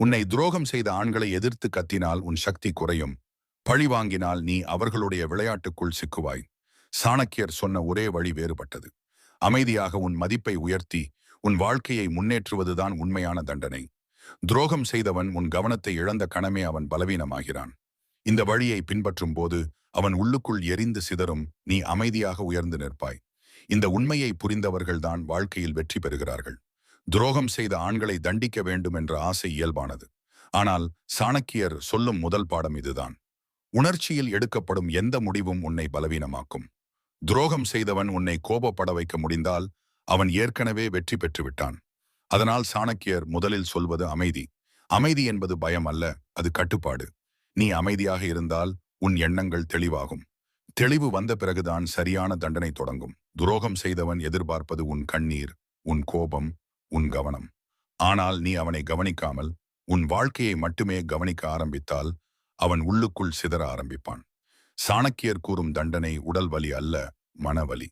உன்னை துரோகம் செய்த ஆண்களை எதிர்த்து கத்தினால் உன் சக்தி குறையும். பழி வாங்கினால் நீ அவர்களுடைய விளையாட்டுக்குள் சிக்குவாய். சாணக்கியர் சொன்ன ஒரே வழி வேறுபட்டது. அமைதியாக உன் மதிப்பை உயர்த்தி உன் வாழ்க்கையை முன்னேற்றுவதுதான் உண்மையான தண்டனை. துரோகம் செய்தவன் உன் கவனத்தை இழந்த கணமே அவன் பலவீனமாகிறான். இந்த வழியை பின்பற்றும் போது அவன் உள்ளுக்குள் எரிந்து சிதறும் நீ அமைதியாக உயர்ந்து நிற்பாய். இந்த உண்மையை புரிந்தவர்கள்தான் வாழ்க்கையில் வெற்றி பெறுகிறார்கள். துரோகம் செய்த ஆண்களை தண்டிக்க வேண்டும் என்ற ஆசை இயல்பானது. ஆனால் சாணக்கியர் சொல்லும் முதல் பாடம் இதுதான். உணர்ச்சியில் எடுக்கப்படும் எந்த முடிவும் உன்னை பலவீனமாக்கும்? துரோகம் செய்தவன் உன்னை கோபப்பட வைக்க முடிந்தால் அவன் ஏற்கனவே வெற்றி பெற்றுவிட்டான். அதனால் சாணக்கியர் முதலில் சொல்வது அமைதி. அமைதி என்பது பயம் அல்ல அது கட்டுப்பாடு. நீ அமைதியாக இருந்தால் உன் எண்ணங்கள் தெளிவாகும். தெளிவு வந்த பிறகுதான் சரியான தண்டனை தொடங்கும். துரோகம் செய்தவன் எதிர்பார்ப்பது உன் கண்ணீர் உன் கோபம் உன் கவனம். ஆனால் நீ அவனை கவனிக்காமல் உன் வாழ்க்கையை மட்டுமே கவனிக்க ஆரம்பித்தால் அவன் உள்ளுக்குள் சிதற ஆரம்பிப்பான். சாணக்கியர் கூறும் தண்டனை உடல் வலி அல்ல மனவலி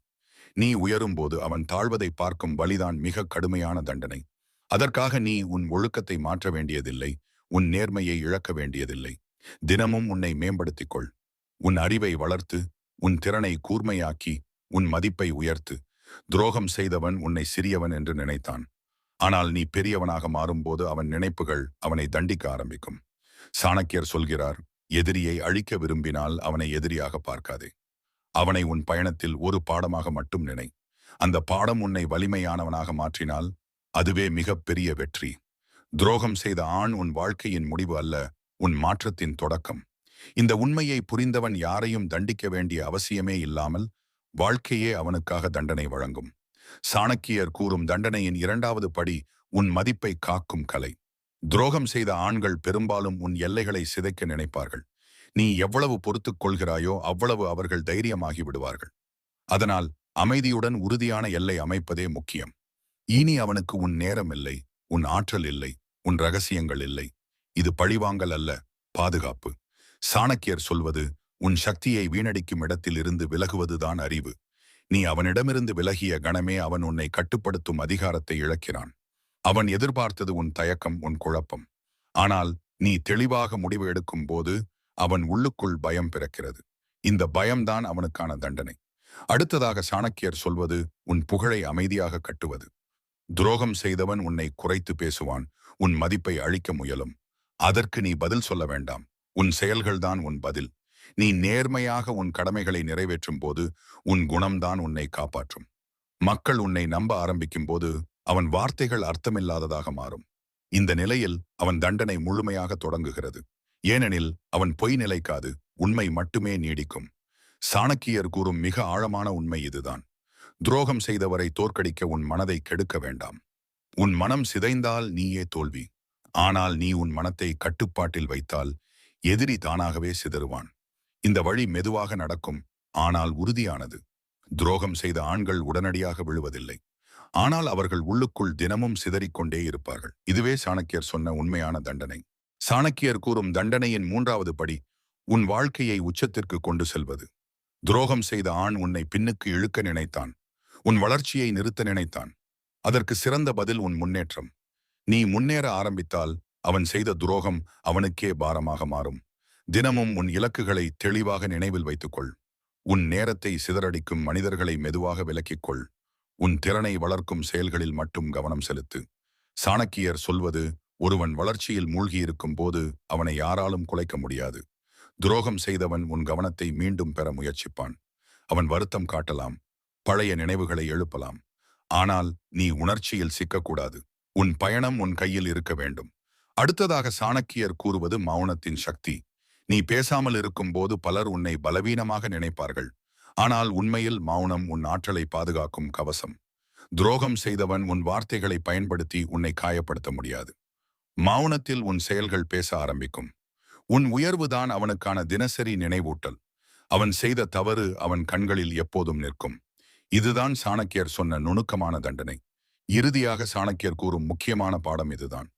நீ உயரும்போது அவன் தாழ்வதை பார்க்கும் வலிதான் மிக கடுமையான தண்டனை. அதற்காக நீ உன் ஒழுக்கத்தை மாற்ற வேண்டியதில்லை உன் நேர்மையை இழக்க வேண்டியதில்லை. தினமும் உன்னை மேம்படுத்திக் கொள் உன் அறிவை வளர்த்து உன் திறனை கூர்மையாக்கி உன் மதிப்பை உயர்த்து. துரோகம் செய்தவன் உன்னை சிறியவன் என்று நினைத்தான். ஆனால் நீ பெரியவனாக மாறும்போது அவன் நினைப்புகள் அவனை தண்டிக்க ஆரம்பிக்கும். சாணக்கியர் சொல்கிறார் எதிரியை அழிக்க விரும்பினால் அவனை எதிரியாக பார்க்காதே. அவனை உன் பயணத்தில் ஒரு பாடமாக மட்டும் நினை. அந்த பாடம் உன்னை வலிமையானவனாக மாற்றினால் அதுவே மிகப்பெரிய வெற்றி. துரோகம் செய்த ஆண் உன் வாழ்க்கையின் முடிவு அல்ல உன் மாற்றத்தின் தொடக்கம். இந்த உண்மையை புரிந்தவன் யாரையும் தண்டிக்க வேண்டிய அவசியமே இல்லாமல் வாழ்க்கையே அவனுக்காக தண்டனை வழங்கும். சாணக்கியர் கூறும் தண்டனையின் இரண்டாவது படி உன் மதிப்பை காக்கும் கலை. துரோகம் செய்த ஆண்கள் பெரும்பாலும் உன் எல்லைகளை சிதைக்க நினைப்பார்கள். நீ எவ்வளவு பொறுத்துக் கொள்கிறாயோ அவ்வளவு அவர்கள் தைரியமாகி விடுவார்கள். அதனால் அமைதியுடன் உறுதியான எல்லை அமைப்பதே முக்கியம். இனி அவனுக்கு உன் நேரம் இல்லை உன் ஆற்றல் இல்லை உன் ரகசியங்கள் இல்லை. இது பழிவாங்கல் அல்ல பாதுகாப்பு. சாணக்கியர் சொல்வது உன் சக்தியை வீணடிக்கும் இடத்தில் இருந்து விலகுவதுதான் அறிவு. நீ அவனிடமிருந்து விலகிய கணமே அவன் உன்னை கட்டுப்படுத்தும் அதிகாரத்தை இழக்கிறான். அவன் எதிர்பார்த்தது உன் தயக்கம் உன் குழப்பம். ஆனால் நீ தெளிவாக முடிவு எடுக்கும் போது அவன் உள்ளுக்குள் பயம் பிறக்கிறது. இந்த பயம்தான் அவனுக்கான தண்டனை. அடுத்ததாக சாணக்கியர் சொல்வது உன் புகழை அமைதியாக கட்டுவது. துரோகம் செய்தவன் உன்னை குறைத்து பேசுவான் உன் மதிப்பை அழிக்க முயலும். அதற்கு நீ பதில் சொல்ல வேண்டாம். உன் செயல்கள்தான் உன் பதில். நீ நேர்மையாக உன் கடமைகளை நிறைவேற்றும் போது உன் குணம்தான் உன்னை காப்பாற்றும். மக்கள் உன்னை நம்ப ஆரம்பிக்கும் போது அவன் வார்த்தைகள் அர்த்தமில்லாததாக மாறும். இந்த நிலையில் அவன் தண்டனை முழுமையாக தொடங்குகிறது. ஏனெனில் அவன் பொய் நிலைக்காது உண்மை மட்டுமே நீடிக்கும். சாணக்கியர் கூறும் மிக ஆழமான உண்மை இதுதான். துரோகம் செய்தவரை தோற்கடிக்க உன் மனதை கெடுக்க வேண்டாம். உன் மனம் சிதைந்தால் நீயே தோல்வி. ஆனால் நீ உன் மனத்தை கட்டுப்பாட்டில் வைத்தால் எதிரி தானாகவே சிதறுவான். இந்த வழி மெதுவாக நடக்கும் ஆனால் உறுதியானது. துரோகம் செய்த ஆண்கள் உடனடியாக விழுவதில்லை. ஆனால் அவர்கள் உள்ளுக்குள் தினமும் சிதறிக்கொண்டே இருப்பார்கள். இதுவே சாணக்கியர் சொன்ன உண்மையான தண்டனை. சாணக்கியர் கூறும் தண்டனையின் மூன்றாவது படி உன் வாழ்க்கையை உச்சத்திற்கு கொண்டு செல்வது. துரோகம் செய்த ஆண் உன்னை பின்னுக்கு இழுக்க நினைத்தான். உன் வளர்ச்சியை நிறுத்த நினைத்தான். அதற்கு சிறந்த பதில் உன் முன்னேற்றம். நீ முன்னேற ஆரம்பித்தால் அவன் செய்த துரோகம் அவனுக்கே பாரமாக மாறும். தினமும் உன் இலக்குகளை தெளிவாக நினைவில் வைத்துக்கொள். உன் நேரத்தை சிதறடிக்கும் மனிதர்களை மெதுவாக விலக்கிக்கொள். உன் திறனை வளர்க்கும் செயல்களில் மட்டும் கவனம் செலுத்து. சாணக்கியர் சொல்வது ஒருவன் வளர்ச்சியில் மூழ்கியிருக்கும் போது அவனை யாராலும் குலைக்க முடியாது. துரோகம் செய்தவன் உன் கவனத்தை மீண்டும் பெற முயற்சிப்பான். அவன் வருத்தம் காட்டலாம் பழைய நினைவுகளை எழுப்பலாம். ஆனால் நீ உணர்ச்சியில் சிக்கக்கூடாது. உன் பயணம் உன் கையில் இருக்க வேண்டும். அடுத்ததாக சாணக்கியர் கூறுவது மௌனத்தின் சக்தி. நீ பேசாமல் இருக்கும்போது பலர் உன்னை பலவீனமாக நினைப்பார்கள். ஆனால் உண்மையில் மௌனம் உன் ஆற்றலை பாதுகாக்கும் கவசம். துரோகம் செய்தவன் உன் வார்த்தைகளை பயன்படுத்தி உன்னை காயப்படுத்த முடியாது. மௌனத்தில் உன் செயல்கள் பேச ஆரம்பிக்கும். உன் உயர்வுதான் அவனுக்கான தினசரி நினைவூட்டல். அவன் செய்த தவறு அவன் கண்களில் எப்போதும் நிற்கும். இதுதான் சாணக்கியர் சொன்ன நுணுக்கமான தண்டனை. இறுதியாக சாணக்கியர் கூறும் முக்கியமான பாடம் இதுதான்.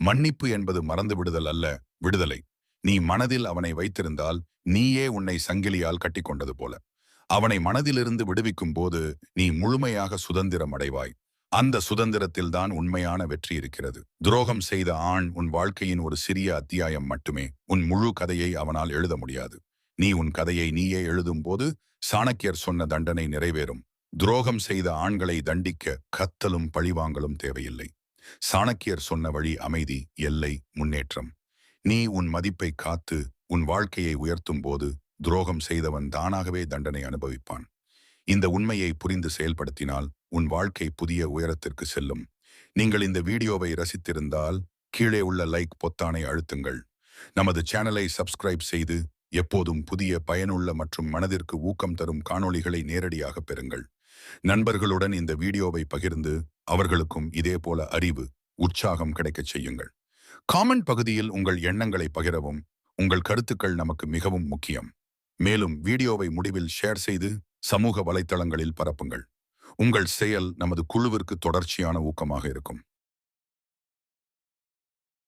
மன்னிப்பு என்பது மறந்து விடுதல் அல்ல விடுதலை. நீ மனதில் அவனை வைத்திருந்தால் நீயே உன்னை சங்கிலியால் கட்டிக்கொண்டது போல. அவனை மனதிலிருந்து விடுவிக்கும் போது நீ முழுமையாக சுதந்திரம் அடைவாய். அந்த சுதந்திரத்தில்தான் உண்மையான வெற்றி இருக்கிறது. துரோகம் செய்த ஆண் உன் வாழ்க்கையின் ஒரு சிறிய அத்தியாயம் மட்டுமே. உன் முழு கதையை அவனால் எழுத முடியாது. நீ உன் கதையை நீயே எழுதும் போது சாணக்கியர் சொன்ன தண்டனை நிறைவேறும். துரோகம் செய்த ஆண்களை தண்டிக்க கத்தலும் பழிவாங்கலும் தேவையில்லை. சாணக்கியர் சொன்ன வழி அமைதி எல்லை முன்னேற்றம். நீ உன் மதிப்பை காத்து உன் வாழ்க்கையை உயர்த்தும் போது துரோகம் செய்தவன் தானாகவே தண்டனை அனுபவிப்பான். இந்த உண்மையை புரிந்து செயல்படுத்தினால் உன் வாழ்க்கை புதிய உயரத்திற்கு செல்லும். நீங்கள் இந்த வீடியோவை ரசித்திருந்தால் கீழே உள்ள லைக் பொத்தானை அழுத்துங்கள். நமது சேனலை சப்ஸ்கிரைப் செய்து எப்போதும் புதிய பயனுள்ள மற்றும் மனதிற்கு ஊக்கம் தரும் காணொளிகளை நேரடியாக பெறுங்கள். நண்பர்களுடன் இந்த வீடியோவை பகிர்ந்து அவர்களுக்கும் இதே போல அறிவு உற்சாகம் கிடைக்கச் செய்யுங்கள். காமெண்ட் பகுதியில் உங்கள் எண்ணங்களை பகிரவும். உங்கள் கருத்துக்கள் நமக்கு மிகவும் முக்கியம். மேலும் வீடியோவை முடிவில் ஷேர் செய்து சமூக வலைத்தளங்களில் பரப்புங்கள். உங்கள் செயல் நமது குழுவிற்கு தொடர்ச்சியான ஊக்கமாக இருக்கும்.